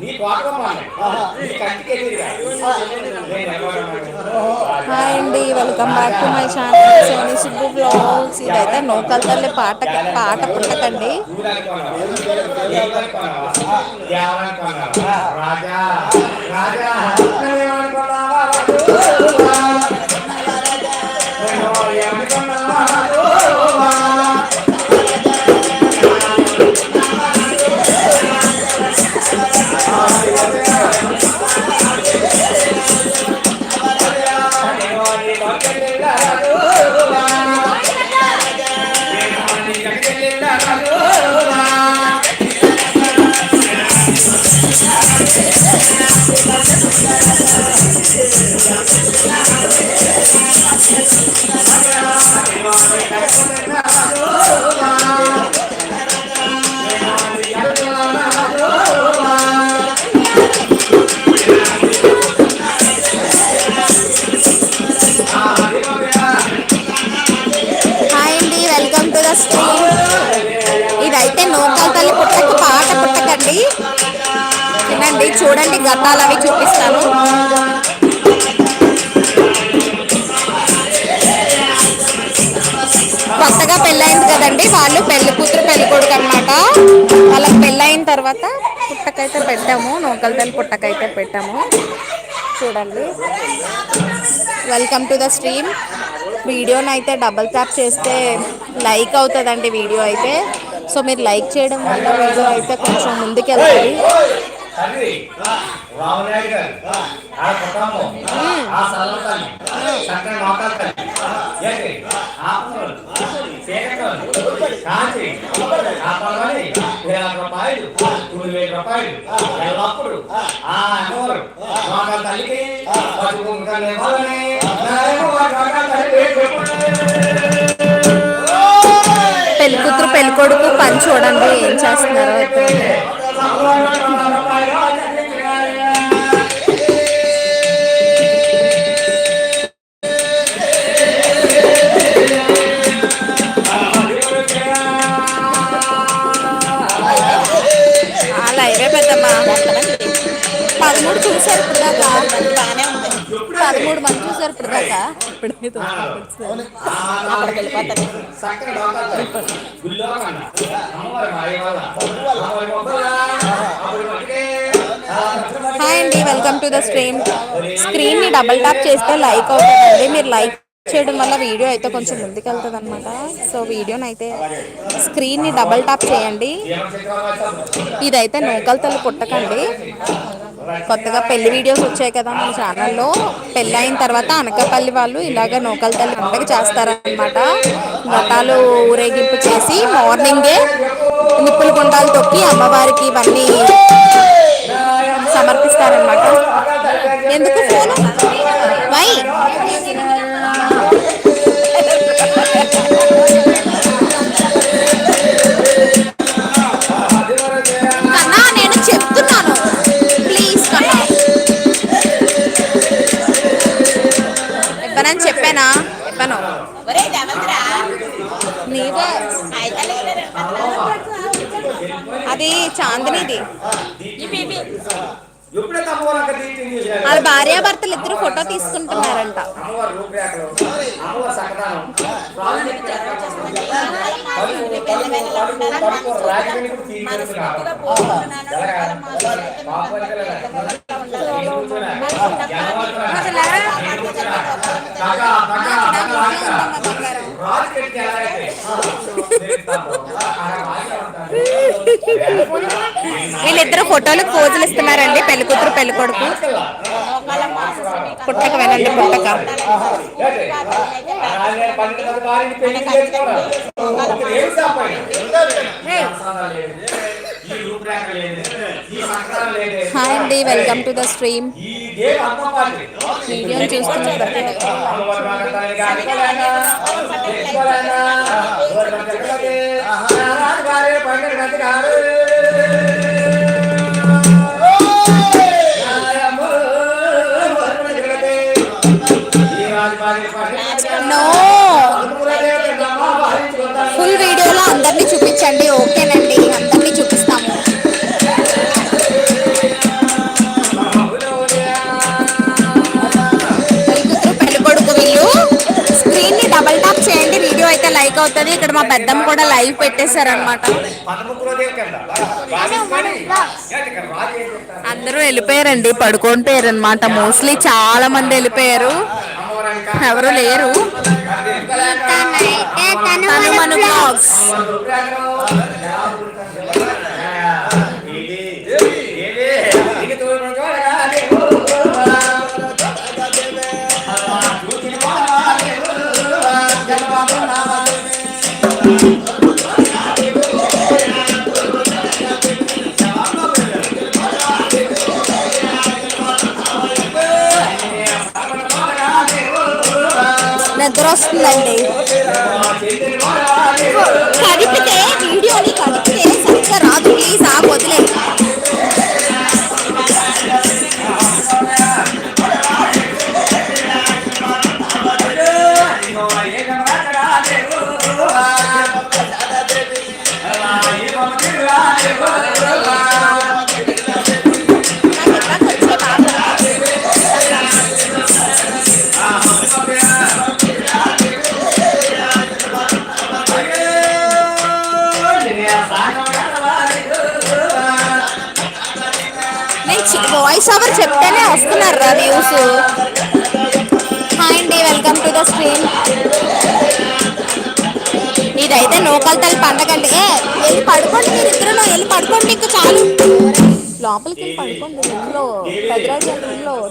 నీ? హాయ్ అండి welcome back to my channel. Soni Subbu vlogs ఇదైతే నోకల్ తల్లి పాట పాట పుట్టకండి? రాజా. రాజా. చూడండి గతాలు అవి చూపిస్తాను. కొత్తగా పెళ్ళైంది కదండి వాళ్ళు పెళ్ళి కూతురు పెళ్ళి కొడుకు అనమాట వాళ్ళకి పెళ్ళైన తర్వాత పుట్టకైతే పెట్టాము నోకల్ తల్లి పుట్టకైతే పెట్టాము. చూడండి. వెల్కమ్ టు ద స్ట్రీమ్ వీడియోని అయితే డబల్ ట్యాప్ చేస్తే లైక్ అవుతుందండి వీడియో అయితే. సో మీరు లైక్ చేయడం వల్ల వీడియో అయితే కొంచెం ముందుకెళ్తుంది. తండ్రి రామనాయుడు గారు ఆ కుటుంబం ఆ సల్లతల్లి చక్కని నోకాలు తల్లి ఏంటి? ఆపనోళ్ళు పేదకోళ్ళు కాంతి కాపాలని వేల రూపాయలు మూడు వేల రూపాయలు ఎల్లప్పుడు ఆ అమ్మవారు నోకాల తల్లికి పసుపు కుంకాలు ఇవ్వాలని నాయన వారి నోకాల తల్లి పేరు పెట్టుకున్నాడు. పెళ్ళి కూతురు పెళ్ళి కొడుకు పని చూడండి ఏం చేస్తున్నారో? ఆ, హాయ్ అండి వెల్కమ్ టు ద స్ట్రీమ్ స్క్రీన్ని డబల్ ట్యాప్ చేస్తే లైక్ అవుతుందండి. మీరు లైక్ చేయడం వల్ల వీడియో అయితే కొంచెం ముందుకెళ్తుంది అనమాట సో వీడియోని అయితే స్క్రీన్ని డబల్ ట్యాప్ చేయండి. ఇదైతే నూకల తల్లి పుట్టకండి. కొత్తగా పెళ్ళి వీడియోస్ వచ్చాయి కదా మన ఛానల్లో. పెళ్ళి అయిన తర్వాత అనకాపల్లి వాళ్ళు ఇలాగ నూకల తల్లి పండగ చేస్తారనమాట ఘటాలు ఊరేగింపు చేసి మార్నింగే నిప్పులు గుండాలు తొక్కి అమ్మవారికి ఇవన్నీ సమర్పిస్తారనమాట ఎందుకు ఫోన్? వాళ్ళ భార్యాభర్తలు ఇద్దరు ఫోటో తీసుకుంటున్నారంట. రాజు వీళ్ళిద్దరు ఫోటోలు పోజులు ఇస్తున్నారండి. పెళ్ళి కూతురు పెళ్ళి కొడుకు. పుట్టక వెళ్ళండి పుట్టక. హాయ్ అండి వెల్కమ్ టు ద స్ట్రీమ్ ఈ వీడియోని చూస్తున్న ప్రతి ఒక్కరు. నో ఫుల్ వీడియోలో అందరినీ చూపించండి ఓకేనండి లైక్ అవుతుంది. ఇక్కడ మా పెద్దమ్మ కూడా లైవ్ పెట్టేశారనమాట అందరూ వెళ్ళిపోయారండి. పడుకొని పోయారు అనమాట మోస్ట్లీ చాలా మంది వెళ్ళిపోయారు. ఎవరు లేరు. తను మన బ్లాగ్స్ ఉందండి వస్తుందండి కదిపితే వీడియోని కదిపితే సరిగ్గా రాదు ప్లీజ్ ఆ వదిలే. వాయిస్ ఓవర్ చెప్తేనే వస్తున్నారు రా వ్యూస్. హాయ్ అండి వెల్కమ్ టు ద స్ట్రీమ్. ఇదైతే నూకల్తల్లి పండగ అండి ఏ వెళ్ళి పడుకోండి మీరు ఇద్దరు వెళ్ళి పడుకోండి ఇంకా చాలు. లోపలికి వెళ్ళి పడుకోండి రూమ్లో పెద్దరాజు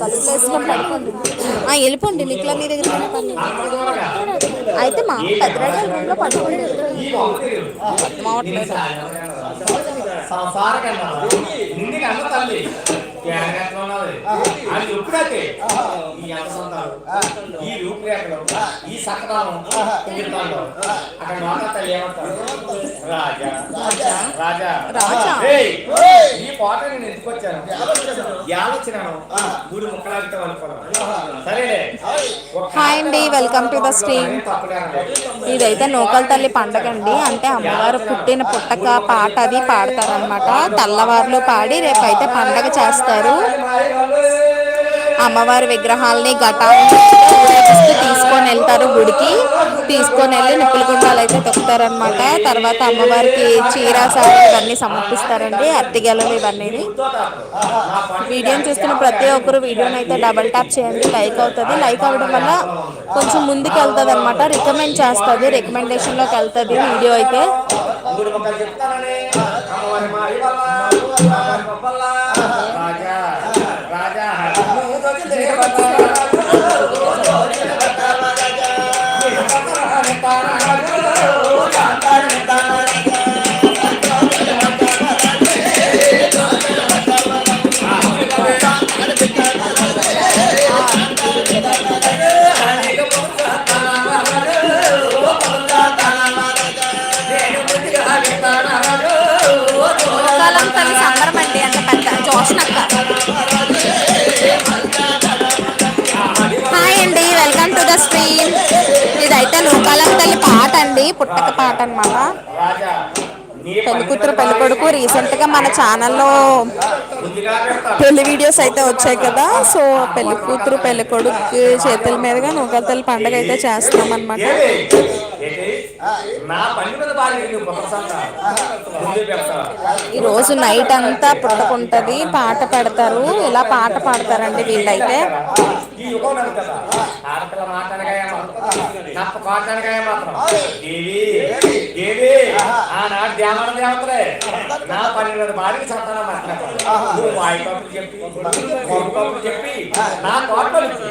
తలుపులు వేసుకొని పడుకోండి. ఆ, వెళ్ళిపోండి నిక్ల మీ దగ్గర అయితే మా పెద్దరాజు రూమ్లో పడుకోండి మావట్లేదు రాజా. రాజా. రాజా. ఏయ్, ఈ పాట నేను వచ్చాను యాలొచ్చినాను మూడు ముక్కలాగితే అనుకున్నాను సరేలే. హాయ్ అండి వెల్కమ్ టు ద స్ట్రీమ్ ఇదైతే నూకల తల్లి పండగ అండి. అంటే అమ్మవారు పుట్టిన పుట్టక పాట అది పాడతారనమాట తెల్లవారులు పాడి రేపైతే పండగ చేస్తారు. అమ్మవారి విగ్రహాలని ఘటాలని ఊరేగిస్తూ తీసుకొని వెళ్తారు గుడికి. తీసుకొని వెళ్ళి నిప్పుల గుండాలు అయితే తొక్కుతారనమాట తర్వాత అమ్మవారికి చీర సారీ ఇవన్నీ సమర్పిస్తారండి అత్తిగెలలు ఇవన్నీ. వీడియోని చూస్తున్న ప్రతి ఒక్కరు వీడియోని అయితే డబల్ ట్యాప్ చేయండి లైక్ అవుతుంది. లైక్ అవ్వడం వల్ల కొంచెం ముందుకు వెళ్తుంది అనమాట రికమెండ్ చేస్తుంది రికమెండేషన్లోకి వెళ్తుంది వీడియో అయితే. కాలం తల్లి సంబరం అండి అంత పెద్ద జోష్నక్క స్ట్రీమ్. ఇదైతే నూకాలమ్మ తల్లి పాట అండి పుట్టక పాట అనమాట పెళ్ళి కూతురు పెళ్ళి కొడుకు పెళ్ళికొడుకు రీసెంట్గా మన ఛానల్లో పెళ్ళి వీడియోస్ అయితే వచ్చాయి కదా. సో పెళ్ళి కూతురు పెళ్ళి కొడుకు చేతుల మీదుగా నూకల తల్లి పండుగ అయితే చేస్తున్నాం అనమాట నా పని మీద. ఈ రోజు నైట్ అంతా పుట్టుకుంటది పాట పెడతారు ఇలా పాట పాడతారండి వీళ్ళైతే. ఈ యుగం కదా. ఆడపిల్ల మాట్లాడగానే మాత్రం. నప్ప మాట్లాడగానే మాత్రం. దేవి, దేవి, ఆనాడు ధ్యానాలు దేవతలే. నా పని మీద బాగా సంతానం మాట్లాడతాను. నువ్వు వాయి కబుర్లు చెప్పి, కొడుకు కబుర్లు చెప్పి, నా తోటలో నుంచి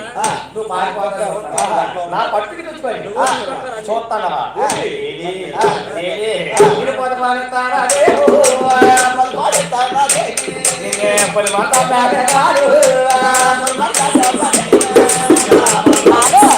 నువ్వు పారిపోతావు. నా పట్టుకి తెచ్చుకోయి. చూస్తానవా? దేవి, దేవి, Yeah.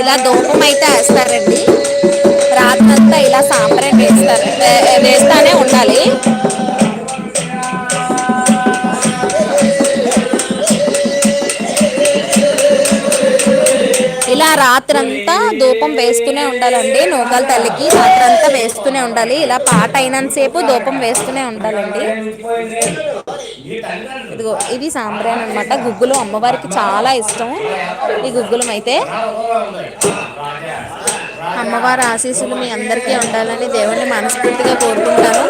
ఇలా దూపం అయితే వేస్తారండి. రాత్రంతా ఇలా సాంబ్రాన్ వేస్తారు వేస్తానే ఉండాలి. ఇలా రాత్రంతా ధూపం వేస్తూనే ఉండాలండి. నూకల తల్లికి రాత్రంతా వేస్తూనే ఉండాలి. ఇలా పాట అయినంతసేపు ధూపం వేస్తూనే ఉండాలండి. ఇదిగో ఇది సాంబ్రాన్ అనమాట గుగ్గులు అమ్మవారికి చాలా ఇష్టం. ఈ గుగ్గులం అయితే అమ్మవారి ఆశీస్సులు మీ అందరికీ ఉండాలని దేవుణ్ణి మనస్ఫూర్తిగా కోరుకుంటాను.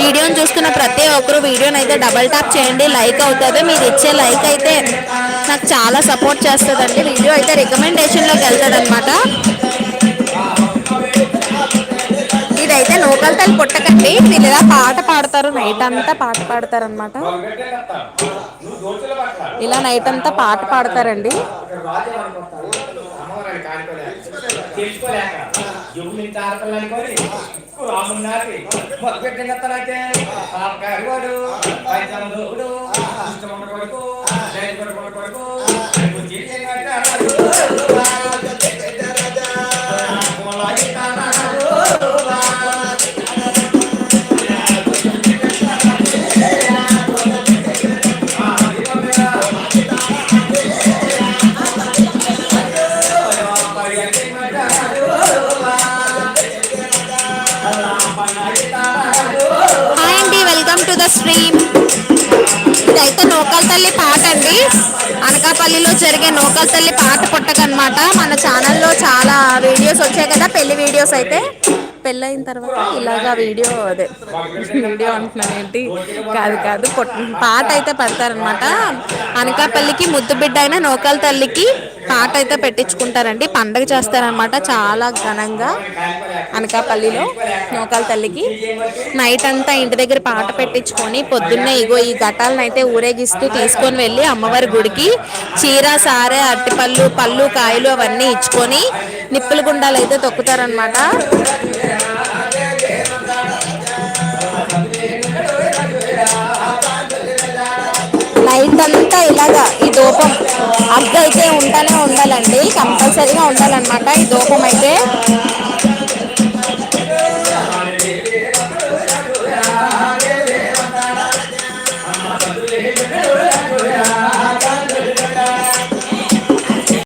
వీడియోని చూస్తున్న ప్రతి ఒక్కరు వీడియోని అయితే డబల్ టాప్ చేయండి. లైక్ అవుతుంది. మీరు ఇచ్చే లైక్ అయితే నాకు చాలా సపోర్ట్ చేస్తుందండి. వీడియో అయితే రికమెండేషన్లోకి వెళ్తుంది అనమాట ఇదైతే లోకల్ తల్లి పుట్టకండి వీళ్ళు ఇలా పాట పాడతారు నైట్ అంతా పాట పాడతారు అనమాట ఇలా నైట్ అంతా పాట పాడతారండి. అక్కడ రాజు అనుకుంటారు అమ్మవారిని కానుకోలేక తెలుసుకోలేక యుగుని తారకలు అనుకొని రాముని నాటి మొదలు పెట్టినత్తనైతే కారువాడు పంచమదోడు ఇష్టమున్న కొడుకు జైలు కొడుకు కొడుకు తల్లి పాట అండి. అనకాపల్లిలో జరిగే నూకల తల్లి పాట పుట్టకనమాట. మన ఛానల్లో చాలా వీడియోస్ వచ్చాయి కదా పెళ్ళి వీడియోస్ అయితే. పెళ్ళైన తర్వాత ఇలాగా వీడియో అదే వీడియో అంటున్నాను ఏంటి? కాదు కాదు పాట అయితే పెడతారనమాట అనకాపల్లికి ముద్దు బిడ్డ అయిన నూకల తల్లికి పాట అయితే పెట్టించుకుంటారండి. పండగ చేస్తారనమాట చాలా ఘనంగా అనకాపల్లిలో నూకాల తల్లికి. నైట్ అంతా ఇంటి దగ్గర పాట పెట్టించుకొని పొద్దున్నే ఇగో ఈ ఘటాలను అయితే ఊరేగిస్తూ తీసుకొని వెళ్ళి అమ్మవారి గుడికి చీర సారే అట్టిపళ్ళు పళ్ళు కాయలు అవన్నీ ఇచ్చుకొని నిప్పుల గుండాలు అయితే తొక్కుతారనమాట నైట్ అంతా ఇలాగా ఈ దూపం అగ్గ అయితే ఉంటానే ఉండాలండి కంపల్సరీగా ఉండాలన్నమాట ఈ దూపం అయితే